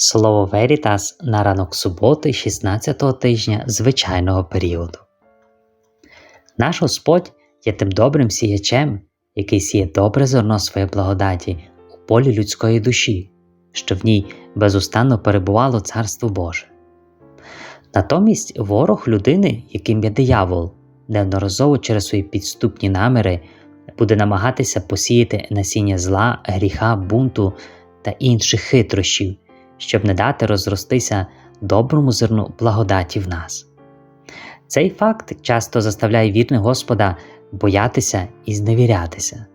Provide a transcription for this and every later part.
Слово Верітас на ранок суботи 16-го тижня звичайного періоду. Наш Господь є тим добрим сіячем, який сіє добре зерно своєї благодаті у полі людської душі, що в ній безустанно перебувало Царство Боже. Натомість ворог людини, яким є диявол, неодноразово через свої підступні наміри буде намагатися посіяти насіння зла, гріха, бунту та інших хитрощів, щоб не дати розростися доброму зерну благодаті в нас. Цей факт часто заставляє вірних Господа боятися і зневірятися.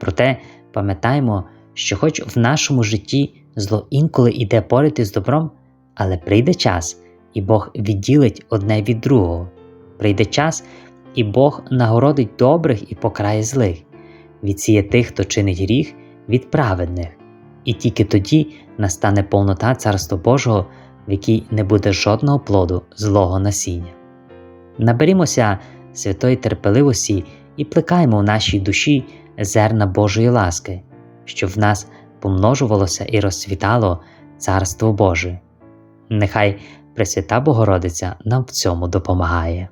Проте пам'ятаємо, що хоч в нашому житті зло інколи йде поряд із добром, але прийде час, і Бог відділить одне від другого. Прийде час, і Бог нагородить добрих і покарає злих, відсіє тих, хто чинить гріх, від праведних, і тільки тоді настане повнота Царства Божого, в якій не буде жодного плоду злого насіння. Наберімося святої терпеливості і плекаємо в нашій душі зерна Божої ласки, щоб в нас помножувалося і розцвітало Царство Боже. Нехай Пресвята Богородиця нам в цьому допомагає.